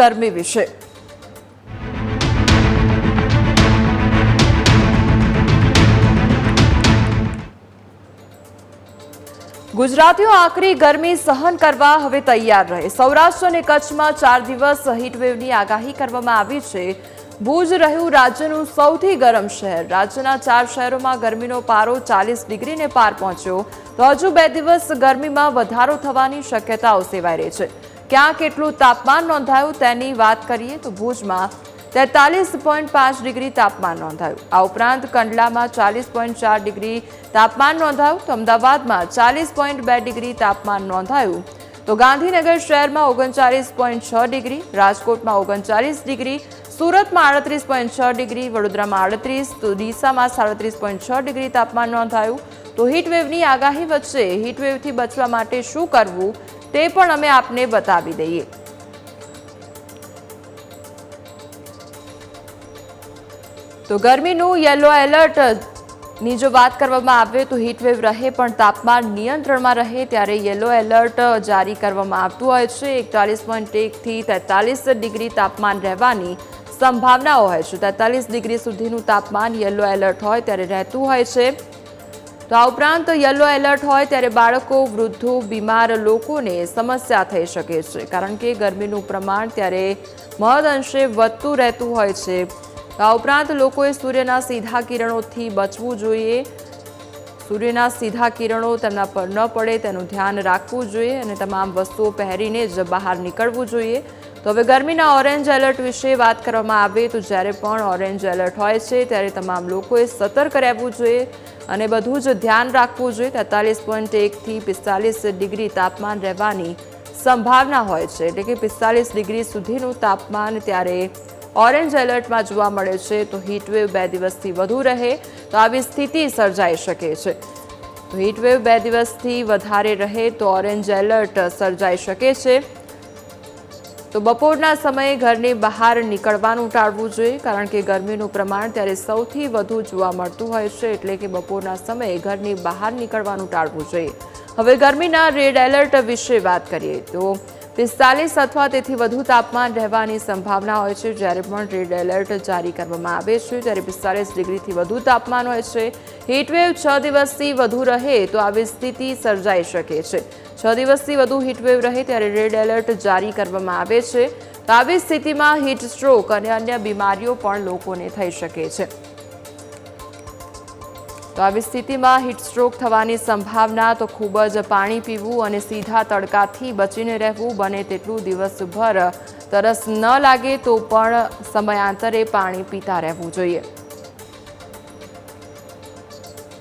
ગરમી વિશે. ગુજરાતીઓ આકરી ગરમી સહન કરવા હવે તૈયાર રહે. સૌરાષ્ટ્ર અને કચ્છમાં ચાર દિવસ હીટવેવની આગાહી કરવામાં આવી છે. ભુજ રહ્યું રાજ્યનું સૌથી ગરમ શહેર. રાજ્યના ચાર શહેરોમાં ગરમીનો પારો ચાલીસ ડિગ્રીને પાર પહોંચ્યો. તો હજુ બે દિવસ ગરમીમાં વધારો થવાની શક્યતાઓ સેવાઈ રહી છે. ક્યાં કેટલું તાપમાન નોંધાયું તેની વાત કરીએ તો ભુજમાં તેતાલીસ પોઈન્ટ પાંચ ડિગ્રી તાપમાન નોંધાયું. આ ઉપરાંત કંડલામાં ચાલીસ પોઈન્ટ ચાર ડિગ્રી તાપમાન નોંધાયું તો અમદાવાદમાં ચાલીસ પોઈન્ટ બે ડિગ્રી તાપમાન નોંધાયું. તો ગાંધીનગર શહેરમાં ઓગણચાલીસ પોઈન્ટ છ ડિગ્રી, રાજકોટમાં ઓગણચાલીસ ડિગ્રી, સુરતમાં આડત્રીસ પોઈન્ટ છ ડિગ્રી, વડોદરામાં આડત્રીસ, તો ડીસામાં સાડત્રીસ પોઈન્ટ છ ડિગ્રી તાપમાન નોંધાયું. તો હીટવેવની આગાહી વચ્ચે હીટવેવથી બચવા માટે શું કરવું? તે પણ અમે આપને બતાવી દઈએ. તો ગરમીનું યલો એલર્ટ, ની જો વાત કરવામાં આવે તો હીટવેવ રહે પણ તાપમાન નિયંત્રણમાં રહે ત્યારે યલો એલર્ટ જારી કરવામાં આવતું હોય છે. એકતાલીસ પોઈન્ટ એકથી તેતાલીસ ડિગ્રી તાપમાન રહેવાની સંભાવનાઓ હોય છે. તેતાલીસ ડિગ્રી સુધીનું તાપમાન યલો એલર્ટ હોય ત્યારે રહેતું હોય છે. તો આ ઉપરાંત યલો એલર્ટ હોય ત્યારે બાળકો, વૃદ્ધો, બીમાર લોકોને સમસ્યા થઈ શકે છે. કારણ કે ગરમીનું પ્રમાણ ત્યારે મહદઅંશે વધતું રહેતું હોય છે. તો આ ઉપરાંત લોકોએ સૂર્યના સીધા કિરણોથી બચવું જોઈએ. સૂર્યના સીધા કિરણો તેમના પર ન પડે તેનું ધ્યાન રાખવું જોઈએ અને તમામ વસ્તુઓ પહેરીને જ બહાર નીકળવું જોઈએ. તો હવે ગરમીના ઓરેન્જ એલર્ટ વિશે વાત કરવામાં આવે તો જ્યારે પણ ઓરેન્જ એલર્ટ હોય છે ત્યારે તમામ લોકોએ સતર્ક રહેવું જોઈએ. અને બધું જ ધ્યાન રાખવું જોઈએ. તેતાલીસ પોઈન્ટ એકથી પિસ્તાલીસ ડિગ્રી તાપમાન રહેવાની સંભાવના હોય છે. એટલે કે પિસ્તાલીસ ડિગ્રી સુધીનું તાપમાન ત્યારે ઓરેન્જ એલર્ટમાં જોવા મળે છે. તો હીટવેવ બે દિવસથી વધુ રહે તો આવી સ્થિતિ સર્જાઈ શકે છે. તો હીટવેવ બે દિવસથી વધારે રહે તો ઓરેન્જ એલર્ટ સર્જાઈ શકે છે. તો બપોરના સમયે ઘરની બહાર નીકળવાનું ટાળવું જોઈએ, કારણ કે ગરમીનું પ્રમાણ ત્યારે સૌથી વધુ જોવા મળતું હોય છે, એટલે કે બપોરના સમયે ઘરની બહાર નીકળવાનું ટાળવું જોઈએ. હવે ગરમીના રેડ એલર્ટ વિશે વાત કરીએ તો પિસ્તાલીસ અથવા તેથી વધુ તાપમાન રહેવાની સંભાવના હોય છે, જ્યારે પણ રેડ એલર્ટ જારી કરવામાં આવે છે. ત્યારે પિસ્તાલીસ ડિગ્રીથી વધુ તાપમાન હોય છે હીટવેવ છ દિવસથી વધુ રહે તો આવી સ્થિતિ સર્જાઈ શકે છે. છ દિવસથી વધુ હીટવેવ રહે ત્યારે રેડ એલર્ટ જારી કરવામાં આવે છે. તો આવી સ્થિતિમાં હીટ સ્ટ્રોક અને અન્ય બીમારીઓ પણ લોકોને થઈ શકે છે. તો આવી સ્થિતિમાં હીટસ્ટ્રોક થવાની સંભાવના તો ખૂબ જ પાણી પીવું અને સીધા તડકાથી બચીને રહેવું બને તેટલું દિવસભર તરસ ન લાગે તો પણ સમયાંતરે પાણી પીતા રહેવું જોઈએ.